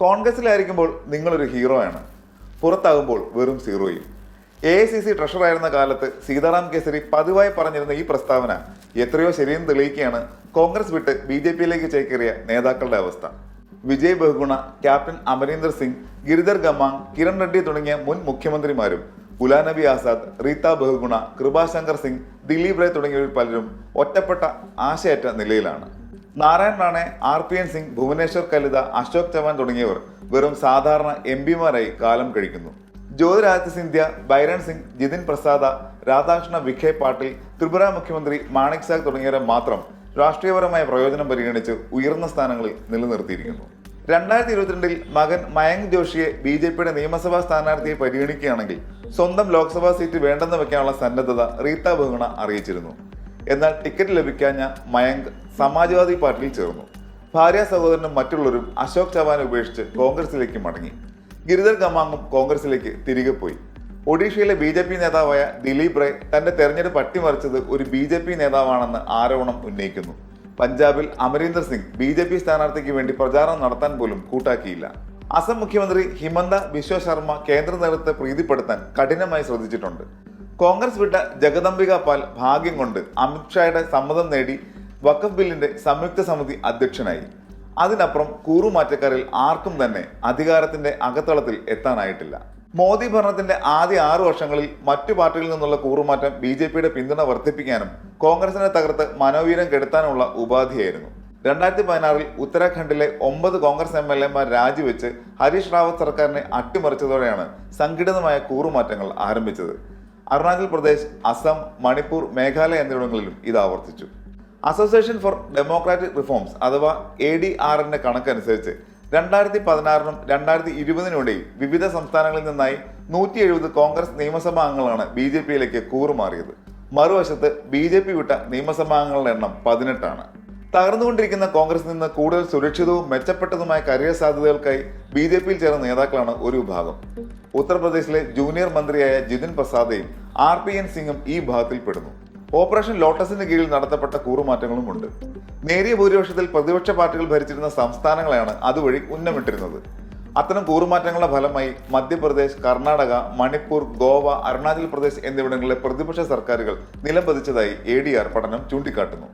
കോൺഗ്രസിലായിരിക്കുമ്പോൾ നിങ്ങളൊരു ഹീറോയാണ് പുറത്താകുമ്പോൾ വെറും സീറോയും എ സി സി ട്രഷറായിരുന്ന കാലത്ത് സീതാറാം കേസരി പതിവായി പറഞ്ഞിരുന്ന ഈ പ്രസ്താവന എത്രയോ ശരിയെന്ന് തെളിയിക്കുകയാണ് കോൺഗ്രസ് വിട്ട് ബി ജെ പിയിലേക്ക് ചേക്കേറിയ നേതാക്കളുടെ അവസ്ഥ. വിജയ് ബഹുഗുണ ക്യാപ്റ്റൻ അമരീന്ദർ സിംഗ് ഗിരിധർ ഗമാങ് കിരൺ റെഡ്ഡി തുടങ്ങിയ മുൻ മുഖ്യമന്ത്രിമാരും ഗുലാനബി ആസാദ് റീത്ത ബഹുഗുണ കൃപാശങ്കർ സിംഗ് ദിലീപ് റേ തുടങ്ങിയവർ പലരും ഒറ്റപ്പെട്ട ആശയറ്റ നിലയിലാണ്. Narayan Rane R P N Singh Bhubaneswar Kalita Ashok Chavan തുടങ്ങിയവർ വെറും സാധാരണ എം പിമാരായി കാലം കഴിക്കുന്നു. ജ്യോതിരാദിത്യ സിന്ധ്യ ബൈരൺ സിംഗ് ജിതിൻ പ്രസാദ രാധാകൃഷ്ണ വിഖേ പാട്ടീൽ ത്രിപുര മുഖ്യമന്ത്രി മാണിക് സാഗ് തുടങ്ങിയവരെ മാത്രം രാഷ്ട്രീയപരമായ പ്രയോജനം പരിഗണിച്ച് ഉയർന്ന സ്ഥാനങ്ങളിൽ നിലനിർത്തിയിരിക്കുന്നു. രണ്ടായിരത്തി ഇരുപത്തിരണ്ടിൽ മകൻ മയങ്ക് ജോഷിയെ ബി ജെ പിയുടെ നിയമസഭാ സ്ഥാനാർത്ഥിയെ പരിഗണിക്കുകയാണെങ്കിൽ സ്വന്തം ലോക്സഭാ സീറ്റ് വേണ്ടെന്ന് വെക്കാനുള്ള സന്നദ്ധത റീത്ത ബഹുണ അറിയിച്ചിരുന്നു. എന്നാൽ ടിക്കറ്റ് ലഭിക്കാഞ്ഞ മയങ്ക് സമാജ്വാദി പാർട്ടിയിൽ ചേർന്നു. ഭാര്യ സഹോദരനും മറ്റുള്ളവരും അശോക് ചവാനെ ഉപേക്ഷിച്ച് കോൺഗ്രസിലേക്ക് മടങ്ങി. ഗിരിധർ ഗമാങ്ങും കോൺഗ്രസിലേക്ക് തിരികെ പോയി. ഒഡീഷയിലെ ബി ജെ പി നേതാവായ ദിലീപ് റേ തന്റെ തെരഞ്ഞെടുപ്പ് അട്ടിമറിച്ചത് ഒരു ബി ജെ പി നേതാവാണെന്ന് ആരോപണം ഉന്നയിക്കുന്നു. പഞ്ചാബിൽ Amarinder Singh B J P സ്ഥാനാർത്ഥിക്ക് വേണ്ടി പ്രചാരണം നടത്താൻ പോലും കൂട്ടാക്കിയില്ല. അസം മുഖ്യമന്ത്രി ഹിമന്ത ബിശ്വ ശർമ്മ കേന്ദ്ര നേതൃത്വത്തെ പ്രീതിപ്പെടുത്താൻ കഠിനമായി ശ്രദ്ധിച്ചിട്ടുണ്ട്. കോൺഗ്രസ് വിട്ട ജഗദംബിക പാൽ ഭാഗ്യം കൊണ്ട് അമിത്ഷായുടെ സമ്മതം നേടി വക്കഫ് ബില്ലിന്റെ സംയുക്ത സമിതി അധ്യക്ഷനായി. അതിനപ്പുറം കൂറുമാറ്റക്കാരിൽ ആർക്കും തന്നെ അധികാരത്തിന്റെ അകത്തളത്തിൽ എത്താനായിട്ടില്ല. മോദി ഭരണത്തിന്റെ ആദ്യ ആറു വർഷങ്ങളിൽ മറ്റു പാർട്ടികളിൽ നിന്നുള്ള കൂറുമാറ്റം ബി ജെ പിയുടെ പിന്തുണ വർദ്ധിപ്പിക്കാനും കോൺഗ്രസിനെ തകർത്ത് മനോവീര്യം കെടുത്താനുള്ള ഉപാധിയായിരുന്നു. രണ്ടായിരത്തി പതിനാറിൽ ഉത്തരാഖണ്ഡിലെ ഒമ്പത് കോൺഗ്രസ് എം എൽ എമാർ രാജിവെച്ച് ഹരീഷ് റാവത്ത് സർക്കാരിനെ അട്ടിമറിച്ചതോടെയാണ് സംഘടിതമായ കൂറുമാറ്റങ്ങൾ ആരംഭിച്ചത്. അരുണാചൽ പ്രദേശ് അസം മണിപ്പൂർ മേഘാലയ എന്നിവിടങ്ങളിലും ഇത് ആവർത്തിച്ചു. അസോസിയേഷൻ ഫോർ ഡെമോക്രാറ്റിക് റിഫോംസ് അഥവാ എ ഡി ആറിന്റെ കണക്കനുസരിച്ച് രണ്ടായിരത്തി പതിനാറിനും രണ്ടായിരത്തി ഇരുപതിനുമിടയിൽ വിവിധ സംസ്ഥാനങ്ങളിൽ നിന്നായി നൂറ്റി എഴുപത് കോൺഗ്രസ് നിയമസഭാ അംഗങ്ങളാണ് ബി ജെ പിയിലേക്ക് കൂറുമാറിയത്. മറുവശത്ത് ബി ജെ പി വിട്ട നിയമസഭാ അംഗങ്ങളുടെ എണ്ണം പതിനെട്ടാണ്. തകർന്നുകൊണ്ടിരിക്കുന്ന കോൺഗ്രസിൽ നിന്ന് കൂടുതൽ സുരക്ഷിതവും മെച്ചപ്പെട്ടതുമായ കരിയർ സാധ്യതകൾക്കായി ബി ജെ പിയിൽ ചേർന്ന നേതാക്കളാണ് ഒരു വിഭാഗം. ഉത്തർപ്രദേശിലെ ജൂനിയർ മന്ത്രിയായ ജിതിൻ പ്രസാദയും ആർ പി എൻ സിംഗും ഈ വിഭാഗത്തിൽ പെടുന്നു. ഓപ്പറേഷൻ ലോട്ടസിന് കീഴിൽ നടത്തപ്പെട്ട കൂറുമാറ്റങ്ങളും ഉണ്ട്. നേരിയ ഭൂരിപക്ഷത്തിൽ പ്രതിപക്ഷ പാർട്ടികൾ ഭരിച്ചിരുന്ന സംസ്ഥാനങ്ങളെയാണ് അതുവഴി ഉന്നമിട്ടിരുന്നത്. അത്തരം കൂറുമാറ്റങ്ങളുടെ ഫലമായി മധ്യപ്രദേശ് കർണാടക മണിപ്പൂർ ഗോവ അരുണാചൽ പ്രദേശ് എന്നിവിടങ്ങളിലെ പ്രതിപക്ഷ സർക്കാരുകൾ നിലംപതിച്ചതായി എ ഡി ആർ പഠനം ചൂണ്ടിക്കാട്ടുന്നു.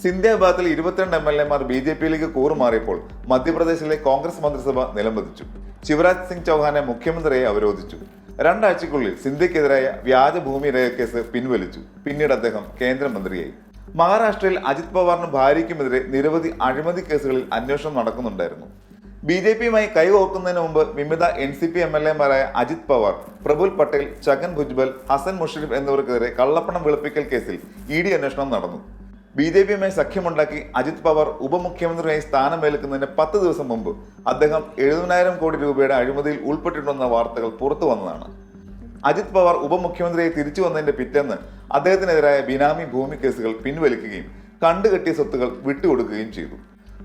സിന്ധ്യ വിഭാഗത്തിൽ ഇരുപത്തിരണ്ട് എം എൽ എമാർ ബി ജെ പിയിലേക്ക് കൂറുമാറിയപ്പോൾ മധ്യപ്രദേശിലെ കോൺഗ്രസ് മന്ത്രിസഭ നിലംപതിച്ചു. ശിവരാജ് സിംഗ് ചൗഹാനെ മുഖ്യമന്ത്രിയെ അവരോധിച്ചു. രണ്ടാഴ്ചക്കുള്ളിൽ സിന്ധ്യക്കെതിരായ വ്യാജ ഭൂമി രേഖ കേസ് പിൻവലിച്ചു. പിന്നീട് അദ്ദേഹം കേന്ദ്രമന്ത്രിയായി. മഹാരാഷ്ട്രയിൽ അജിത് പവാറിനും ഭാര്യയ്ക്കുമെതിരെ നിരവധി അഴിമതി കേസുകളിൽ അന്വേഷണം നടക്കുന്നുണ്ടായിരുന്നു. ബി ജെ പിയുമായി കൈകോർക്കുന്നതിന് മുമ്പ് വിമിത N C P M L എമാരായ Ajit Pawar Praful Patel Chhagan Bhujbal Hasan Mushrif എന്നിവർക്കെതിരെ കള്ളപ്പണം വെളുപ്പിക്കൽ കേസിൽ ഇ ഡി അന്വേഷണം നടന്നു. ബി ജെ പിയുമായി സഖ്യമുണ്ടാക്കി അജിത് പവാർ ഉപമുഖ്യമന്ത്രിയായി സ്ഥാനമേൽക്കുന്നതിന് പത്ത് ദിവസം മുമ്പ് അദ്ദേഹം എഴുപതിനായിരം കോടി രൂപയുടെ അഴിമതിയിൽ ഉൾപ്പെട്ടിട്ടുണ്ടെന്ന വാർത്തകൾ പുറത്തു വന്നതാണ്. അജിത് പവാർ ഉപമുഖ്യമന്ത്രിയായി തിരിച്ചു വന്നതിന്റെ പിറ്റേന്ന് അദ്ദേഹത്തിനെതിരായ ബിനാമി ഭൂമി കേസുകൾ പിൻവലിക്കുകയും കണ്ടുകെട്ടിയ സ്വത്തുകൾ വിട്ടുകൊടുക്കുകയും ചെയ്തു.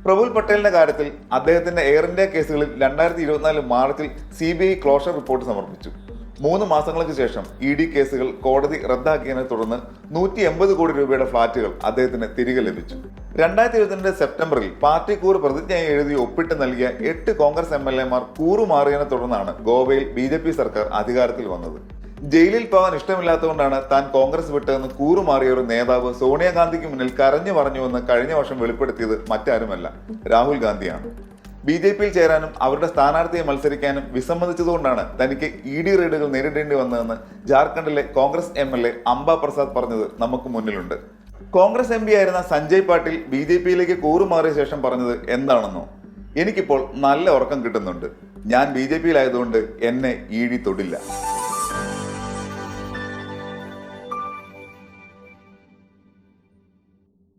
പ്രഫുൽ പട്ടേലിന്റെ കാര്യത്തിൽ അദ്ദേഹത്തിന്റെ എയർ ഇന്ത്യ കേസുകളിൽ രണ്ടായിരത്തി ഇരുപത്തിനാല് മാർച്ചിൽ C B I closure report സമർപ്പിച്ചു. മൂന്ന് മാസങ്ങൾക്ക് ശേഷം ഇ ഡി കേസുകൾ കോടതി റദ്ദാക്കിയതിനെ തുടർന്ന് നൂറ്റി എൺപത് കോടി രൂപയുടെ ഫ്ളാറ്റുകൾ അദ്ദേഹത്തിന് തിരികെ ലഭിച്ചു. രണ്ടായിരത്തി ഇരുപത്തിരണ്ട് സെപ്റ്റംബറിൽ പാർട്ടി കൂറ് പ്രതിജ്ഞയായി എഴുതി ഒപ്പിട്ട് നൽകിയ എട്ട് കോൺഗ്രസ് എം എൽ എമാർ കൂറുമാറിയതിനെ തുടർന്നാണ് ഗോവയിൽ ബി ജെ പി സർക്കാർ അധികാരത്തിൽ വന്നത്. ജയിലിൽ പോകാൻ ഇഷ്ടമില്ലാത്തതുകൊണ്ടാണ് താൻ കോൺഗ്രസ് വിട്ടതെന്ന് കൂറുമാറിയ ഒരു നേതാവ് സോണിയാഗാന്ധിക്ക് മുന്നിൽ കരഞ്ഞു പറഞ്ഞുവെന്ന് കഴിഞ്ഞ വർഷം വെളിപ്പെടുത്തിയത് മറ്റാരുമല്ല. രാഹുൽ ഗാന്ധിയാണ്. ബി ജെ പിയിൽ ചേരാനും അവരുടെ സ്ഥാനാർത്ഥിയെ മത്സരിക്കാനും വിസമ്മതിച്ചതുകൊണ്ടാണ് തനിക്ക് ഇ ഡി റെയ്ഡുകൾ നേരിടേണ്ടി വന്നതെന്ന് ജാർഖണ്ഡിലെ Congress M L A Amba Prasad പറഞ്ഞത് നമുക്ക് മുന്നിലുണ്ട്. കോൺഗ്രസ് എം പി ആയിരുന്ന സഞ്ജയ് പാട്ടീൽ ബി ജെ പിയിലേക്ക് കൂറുമാറിയ ശേഷം പറഞ്ഞത് എന്താണെന്നോ? എനിക്കിപ്പോൾ നല്ല ഉറക്കം കിട്ടുന്നുണ്ട്. ഞാൻ ബി ജെ പിയിലായതുകൊണ്ട് എന്നെ ഇ ഡി തൊടില്ല.